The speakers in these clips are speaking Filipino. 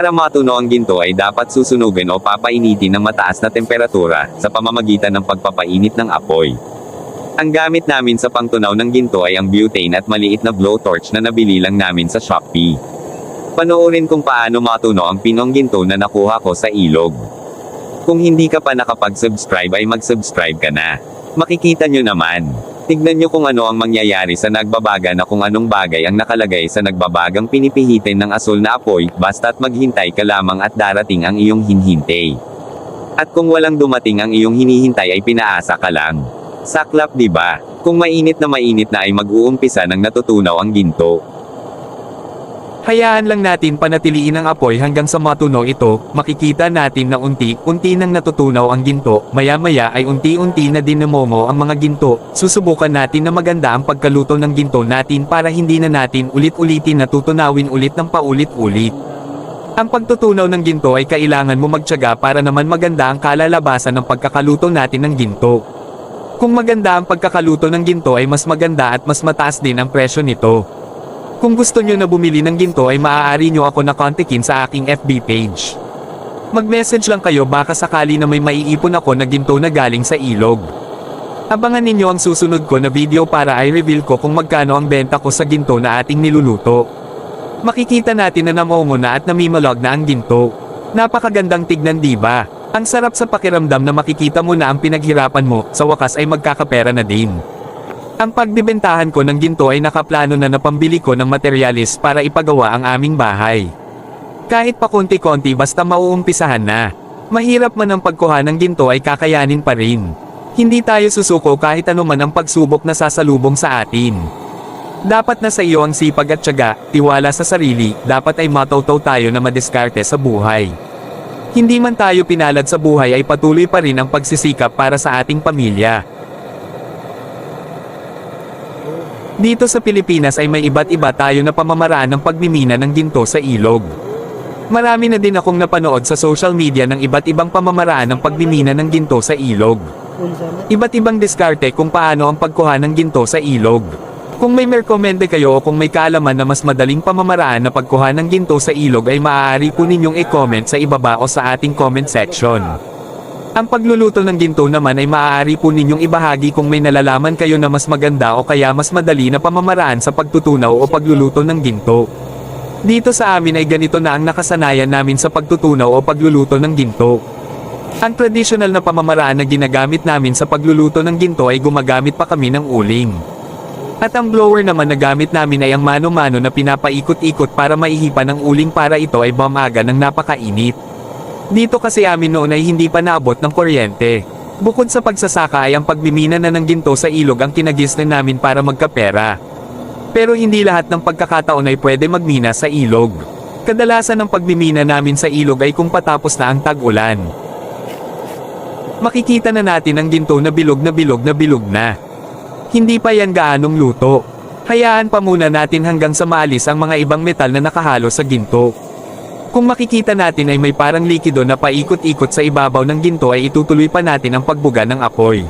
Para matuno ang ginto ay dapat susunugin o papainitin ng mataas na temperatura, sa pamamagitan ng pagpapainit ng apoy. Ang gamit namin sa pangtunaw ng ginto ay ang butane at maliit na blowtorch na nabili lang namin sa Shopee. Panoorin kung paano matuno ang pinong ginto na nakuha ko sa ilog. Kung hindi ka pa nakapag-subscribe ay mag-subscribe ka na. Makikita nyo naman. Tignan nyo kung ano ang mangyayari sa nagbabaga na kung anong bagay ang nakalagay sa nagbabagang pinipihitin ng asul na apoy, basta't maghintay ka lamang at darating ang iyong hinhintay. At kung walang dumating ang iyong hinihintay ay pinaasa ka lang. Saklap ba? Kung mainit na mainit na ay mag-uumpisa ng natutunaw ang ginto. Hayaan lang natin panatiliin ang apoy hanggang sa matunaw ito, makikita natin na unti-unti nang natutunaw ang ginto, maya-maya ay unti-unti na din namomo ang mga ginto, susubukan natin na maganda ang pagkaluto ng ginto natin para hindi na natin ulit-ulitin na tutunawin ulit ng paulit-ulit. Ang pagtutunaw ng ginto ay kailangan mo magtyaga para naman maganda ang kalalabasan ng pagkakaluto natin ng ginto. Kung maganda ang pagkakaluto ng ginto ay mas maganda at mas mataas din ang presyo nito. Kung gusto nyo na bumili ng ginto ay maaari nyo ako na kontakin sa aking FB page. Mag-message lang kayo baka sakali na may maiipon ako na ginto na galing sa ilog. Abangan ninyo ang susunod ko na video para ay reveal ko kung magkano ang benta ko sa ginto na ating niluluto. Makikita natin na namongo na at namimalog na ang ginto. Napakagandang tignan di ba? Ang sarap sa pakiramdam na makikita mo na ang pinaghirapan mo, sa wakas ay magkakapera na din. Ang pagbibentahan ko ng ginto ay nakaplano na napambili ko ng materialis para ipagawa ang aming bahay. Kahit pa konti-konti basta mauumpisahan na. Mahirap man ang pagkuha ng ginto ay kakayanin pa rin. Hindi tayo susuko kahit ano man ang pagsubok na sasalubong sa atin. Dapat na sa iyo ang sipag at tiyaga, tiwala sa sarili, dapat ay mataw tayo na madiskarte sa buhay. Hindi man tayo pinalad sa buhay ay patuloy pa rin ang pagsisikap para sa ating pamilya. Dito sa Pilipinas ay may iba't iba tayo na pamamaraan ng pagmimina ng ginto sa ilog. Marami na din akong napanood sa social media ng iba't ibang pamamaraan ng pagmimina ng ginto sa ilog. Iba't ibang diskarte kung paano ang pagkuha ng ginto sa ilog. Kung may merekomende kayo o kung may kaalaman na mas madaling pamamaraan na pagkuha ng ginto sa ilog ay maaari po ninyong i-comment sa ibaba o sa ating comment section. Ang pagluluto ng ginto naman ay maaari po ninyong ibahagi kung may nalalaman kayo na mas maganda o kaya mas madali na pamamaraan sa pagtutunaw o pagluluto ng ginto. Dito sa amin ay ganito na ang nakasanayan namin sa pagtutunaw o pagluluto ng ginto. Ang tradisyonal na pamamaraan na ginagamit namin sa pagluluto ng ginto ay gumagamit pa kami ng uling. At ang blower naman na gamit namin ay ang mano-mano na pinapaikot-ikot para maihipan ang uling para ito ay bumaga ng napakainit. Dito kasi amin noon ay hindi pa naabot ng kuryente. Bukod sa pagsasaka ay ang pagmimina na ng ginto sa ilog ang kinagisnan namin para magkapera. Pero hindi lahat ng pagkakataon ay pwede magmina sa ilog. Kadalasan ng pagmimina namin sa ilog ay kung patapos na ang tag-ulan. Makikita na natin ang ginto na bilog na bilog na bilog na. Hindi pa yan gaanong luto. Hayaan pa muna natin hanggang sa maalis ang mga ibang metal na nakahalo sa ginto. Kung makikita natin ay may parang likido na paikot-ikot sa ibabaw ng ginto ay itutuloy pa natin ang pagbuga ng apoy.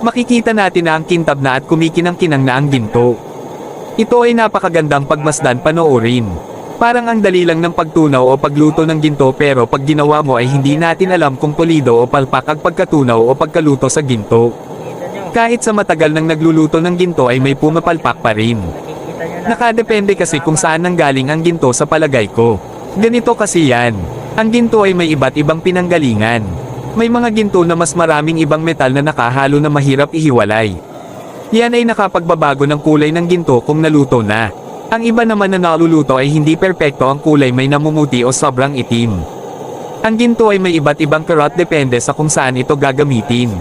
Makikita natin na ang kintab na at kumikinang-kinang na ang ginto. Ito ay napakagandang pagmasdan panoorin. Parang ang dali lang ng pagtunaw o pagluto ng ginto pero pag ginawa mo ay hindi natin alam kung pulido o palpak ang pagkatunaw o pagkaluto sa ginto. Kahit sa matagal nang nagluluto ng ginto ay may pumapalpak pa rin. Nakadepende kasi kung saan nanggaling ang ginto sa palagay ko. Ganito kasi yan. Ang ginto ay may iba't ibang pinanggalingan. May mga ginto na mas maraming ibang metal na nakahalo na mahirap ihiwalay. Yan ay nakapagbabago ng kulay ng ginto kung naluto na. Ang iba naman na naluluto ay hindi perpekto ang kulay may namumuti o sobrang itim. Ang ginto ay may iba't ibang karot depende sa kung saan ito gagamitin.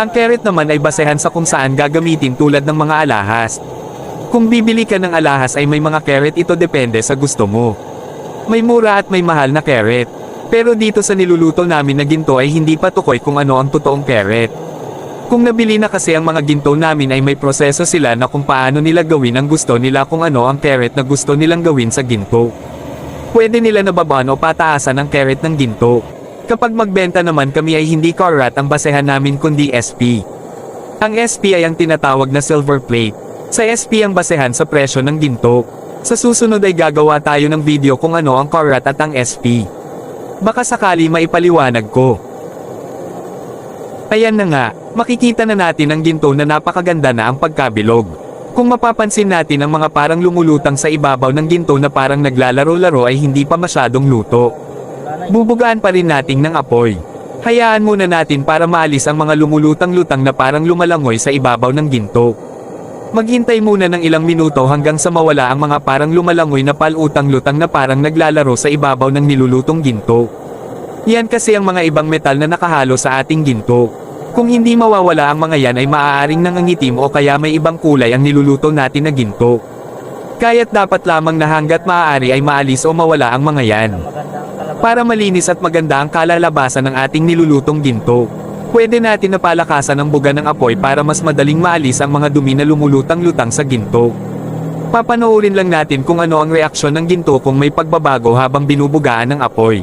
Ang carrot naman ay basehan sa kung saan gagamitin tulad ng mga alahas. Kung bibili ka ng alahas ay may mga carrot ito depende sa gusto mo. May mura at may mahal na carrot. Pero dito sa niluluto namin na ginto ay hindi pa tukoy kung ano ang totoong carrot. Kung nabili na kasi ang mga ginto namin ay may proseso sila na kung paano nila gawin ang gusto nila kung ano ang carrot na gusto nilang gawin sa ginto. Pwede nila nababan o pataasan ang carrot ng ginto. Kapag magbenta naman kami ay hindi karat ang basehan namin kundi SP. Ang SP ay ang tinatawag na silver plate. Sa SP ang basehan sa presyo ng ginto. Sa susunod ay gagawa tayo ng video kung ano ang Korat at ang SP. Baka sakali maipaliwanag ko. Ayan na nga, makikita na natin ang ginto na napakaganda na ang pagkabilog. Kung mapapansin natin ang mga parang lumulutang sa ibabaw ng ginto na parang naglalaro-laro ay hindi pa masyadong luto. Bubugaan pa rin natin ng apoy. Hayaan muna natin para maalis ang mga lumulutang-lutang na parang lumalangoy sa ibabaw ng ginto. Maghintay muna ng ilang minuto hanggang sa mawala ang mga parang lumalangoy na palutang-lutang na parang naglalaro sa ibabaw ng nilulutong ginto. Yan kasi ang mga ibang metal na nakahalo sa ating ginto. Kung hindi mawawala ang mga yan ay maaaring nangangitim o kaya may ibang kulay ang niluluto natin na ginto. Kaya't dapat lamang na hanggat maaari ay maalis o mawala ang mga yan. Para malinis at maganda ang kalalabasan ng ating nilulutong ginto. Pwede natin na palakasan ang buga ng apoy para mas madaling maalis ang mga dumi na lumulutang-lutang sa ginto. Papanoorin lang natin kung ano ang reaksyon ng ginto kung may pagbabago habang binubugaan ng apoy.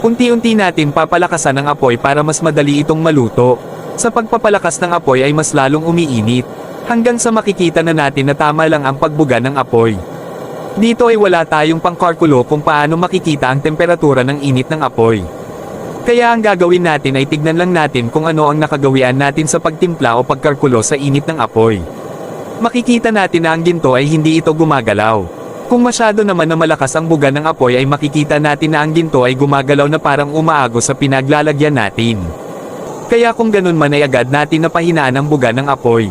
Unti-unti natin papalakasan ang apoy para mas madali itong maluto. Sa pagpapalakas ng apoy ay mas lalong umiinit, hanggang sa makikita na natin na tama lang ang pagbuga ng apoy. Dito ay wala tayong pangkarkulo kung paano makikita ang temperatura ng init ng apoy. Kaya ang gagawin natin ay tignan lang natin kung ano ang nakagawian natin sa pagtimpla o pagkarkulo sa init ng apoy. Makikita natin na ang ginto ay hindi ito gumagalaw. Kung masyado naman na malakas ang buga ng apoy ay makikita natin na ang ginto ay gumagalaw na parang umaagos sa pinaglalagyan natin. Kaya kung ganun man ay agad natin napahinaan ang buga ng apoy.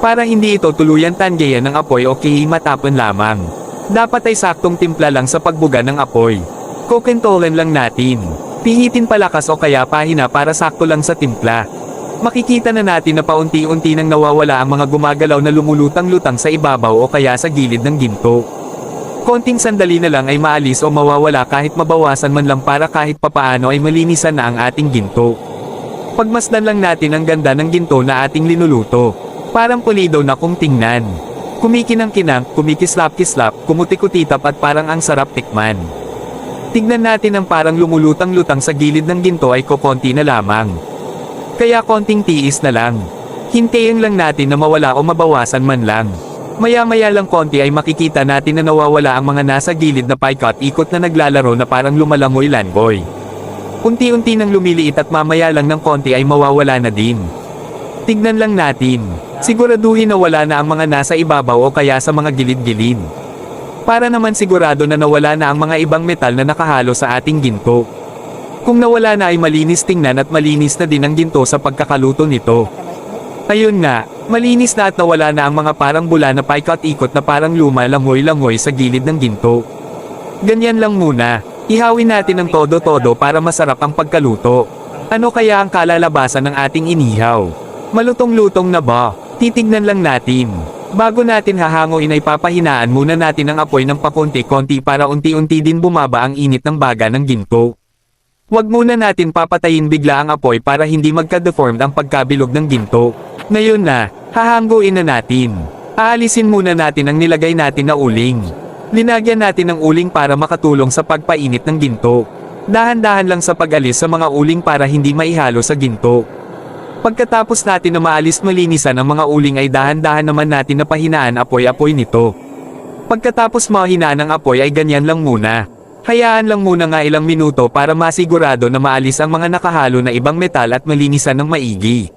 Para hindi ito tuluyan tanggayan ng apoy o matapon lamang. Dapat ay saktong timpla lang sa pagbuga ng apoy. Kokentolan lang natin. Pihitin palakas o kaya pahina para sakto lang sa timpla. Makikita na natin na paunti-unti nang nawawala ang mga gumagalaw na lumulutang-lutang sa ibabaw o kaya sa gilid ng ginto. Konting sandali na lang ay maalis o mawawala kahit mabawasan man lang para kahit papaano ay malinisan na ang ating ginto. Pagmasdan lang natin ang ganda ng ginto na ating linuluto. Parang pulido na kung tingnan. Kumikinang-kinang, kumikislap-kislap, kumutikutitap at parang ang sarap tikman. Tignan natin ang parang lumulutang-lutang sa gilid ng ginto ay kokonti na lamang. Kaya konting tiis na lang. Hintayin lang natin na mawala o mabawasan man lang. Maya-maya lang konti ay makikita natin na nawawala ang mga nasa gilid na paikot-ikot na naglalaro na parang lumalangoy langoy. Unti-unti nang lumiliit at mamaya lang ng konti ay mawawala na din. Tignan lang natin. Siguraduhin na wala na ang mga nasa ibabaw o kaya sa mga gilid-gilid. Para naman sigurado na nawala na ang mga ibang metal na nakahalo sa ating ginto. Kung nawala na ay malinis tingnan at malinis na din ang ginto sa pagkakaluto nito. Ayun nga, malinis na at nawala na ang mga parang bula na paikot-ikot na parang luma langoy-langoy sa gilid ng ginto. Ganyan lang muna, ihawin natin ng todo-todo para masarap ang pagkaluto. Ano kaya ang kalalabasan ng ating inihaw? Malutong-lutong na ba? Titignan lang natin. Bago natin hahanguin ay papahinaan muna natin ang apoy ng pakonti-konti para unti-unti din bumaba ang init ng baga ng ginto. Huwag muna natin papatayin bigla ang apoy para hindi magka-deformed ang pagkabilog ng ginto. Ngayon na, hahanguin na natin. Aalisin muna natin ang nilagay natin na uling. Linagyan natin ng uling para makatulong sa pagpainit ng ginto. Dahan-dahan lang sa pag-alis sa mga uling para hindi maihalo sa ginto. Pagkatapos natin na maalis malinisan ang mga uling ay dahan-dahan naman natin na pahinaan apoy-apoy nito. Pagkatapos mahinaan ang apoy ay ganyan lang muna. Hayaan lang muna nga ilang minuto para masigurado na maalis ang mga nakahalo na ibang metal at malinisan ng maigi.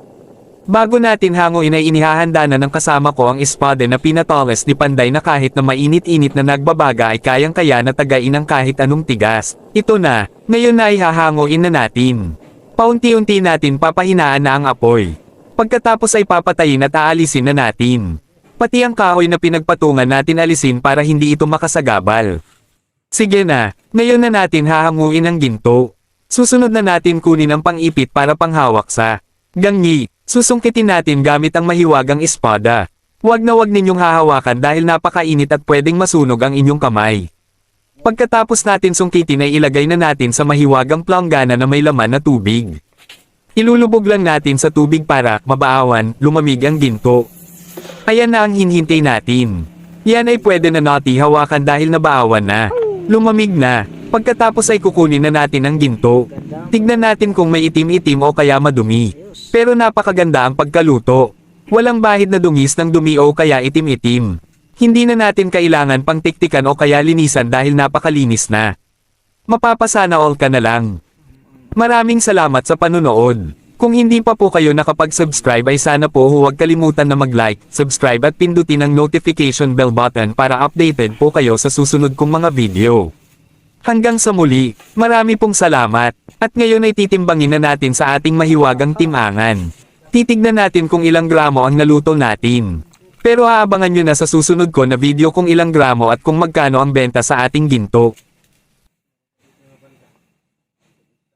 Bago natin hanguin ay inihahanda na ng kasama ko ang espada na pinatoles ni Panday na kahit na mainit-init na nagbabaga ay kayang-kaya na tagain ang kahit anong tigas. Ito na, ngayon na ihahanguin na natin. Paunti-unti natin papahinaan na ang apoy. Pagkatapos ay papatayin at aalisin na natin. Pati ang kahoy na pinagpatungan natin alisin para hindi ito makasagabal. Sige na, ngayon na natin hahanguin ang ginto. Susunod na natin kunin ang pang-ipit para panghawak sa gangi. Susungkitin natin gamit ang mahiwagang espada. Huwag na huwag ninyong hahawakan dahil napakainit at pwedeng masunog ang inyong kamay. Pagkatapos natin sungkitin ay ilagay na natin sa mahiwagang planggana na may laman na tubig. Ilulubog lang natin sa tubig para, mabaawan, lumamig ang ginto. Ayan na ang hinhintay natin. Yan ay pwede na nati hawakan dahil nabaawan na. Lumamig na. Pagkatapos ay kukunin na natin ang ginto. Tignan natin kung may itim-itim o kaya madumi. Pero napakaganda ang pagkaluto. Walang bahid na dungis ng dumi o kaya itim-itim. Hindi na natin kailangan pang tiktikan o kaya linisan dahil napakalinis na. Mapapasana all ka na lang. Maraming salamat sa panunood. Kung hindi pa po kayo nakapag-subscribe ay sana po huwag kalimutan na mag-like, subscribe at pindutin ang notification bell button para updated po kayo sa susunod kong mga video. Hanggang sa muli, marami pong salamat. At ngayon ay titimbangin na natin sa ating mahiwagang timangan. Titignan natin kung ilang gramo ang naluto natin. Pero aabangan nyo na sa susunod ko na video kung ilang gramo at kung magkano ang benta sa ating ginto.